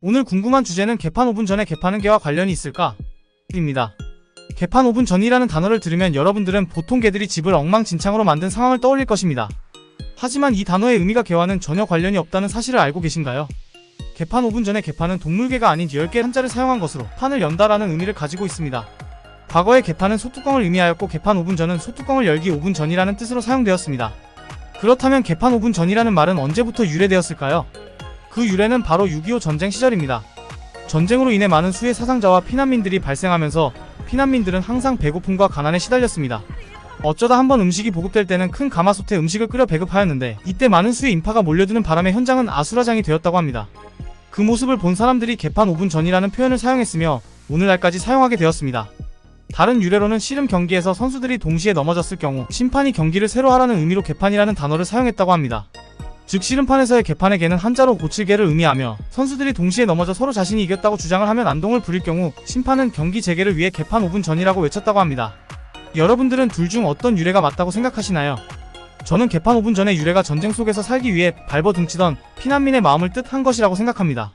오늘 궁금한 주제는 개판 5분 전에 개파는 개와 관련이 있을까? 입니다. 개판 5분 전이라는 단어를 들으면 여러분들은 보통 개들이 집을 엉망진창으로 만든 상황을 떠올릴 것입니다. 하지만 이 단어의 의미가 개와는 전혀 관련이 없다는 사실을 알고 계신가요? 개판 5분 전에 개판은 동물개가 아닌 10개 한자를 사용한 것으로 판을 연다라는 의미를 가지고 있습니다. 과거의 개판은 소뚜껑을 의미하였고 개판 5분 전은 소뚜껑을 열기 5분 전이라는 뜻으로 사용되었습니다. 그렇다면 개판 5분 전이라는 말은 언제부터 유래되었을까요? 그 유래는 바로 6.25 전쟁 시절입니다. 전쟁으로 인해 많은 수의 사상자와 피난민들이 발생하면서 피난민들은 항상 배고픔과 가난에 시달렸습니다. 어쩌다 한번 음식이 보급될 때는 큰 가마솥에 음식을 끓여 배급하였는데 이때 많은 수의 인파가 몰려드는 바람에 현장은 아수라장이 되었다고 합니다. 그 모습을 본 사람들이 개판 5분 전이라는 표현을 사용했으며 오늘날까지 사용하게 되었습니다. 다른 유래로는 씨름 경기에서 선수들이 동시에 넘어졌을 경우 심판이 경기를 새로 하라는 의미로 개판이라는 단어를 사용했다고 합니다. 즉 씨름판에서의 개판의 개는 한자로 고칠개를 의미하며 선수들이 동시에 넘어져 서로 자신이 이겼다고 주장을 하면 안동을 부릴 경우 심판은 경기 재개를 위해 개판 5분 전이라고 외쳤다고 합니다. 여러분들은 둘 중 어떤 유래가 맞다고 생각하시나요? 저는 개판 5분 전의 유래가 전쟁 속에서 살기 위해 발버둥치던 피난민의 마음을 뜻한 것이라고 생각합니다.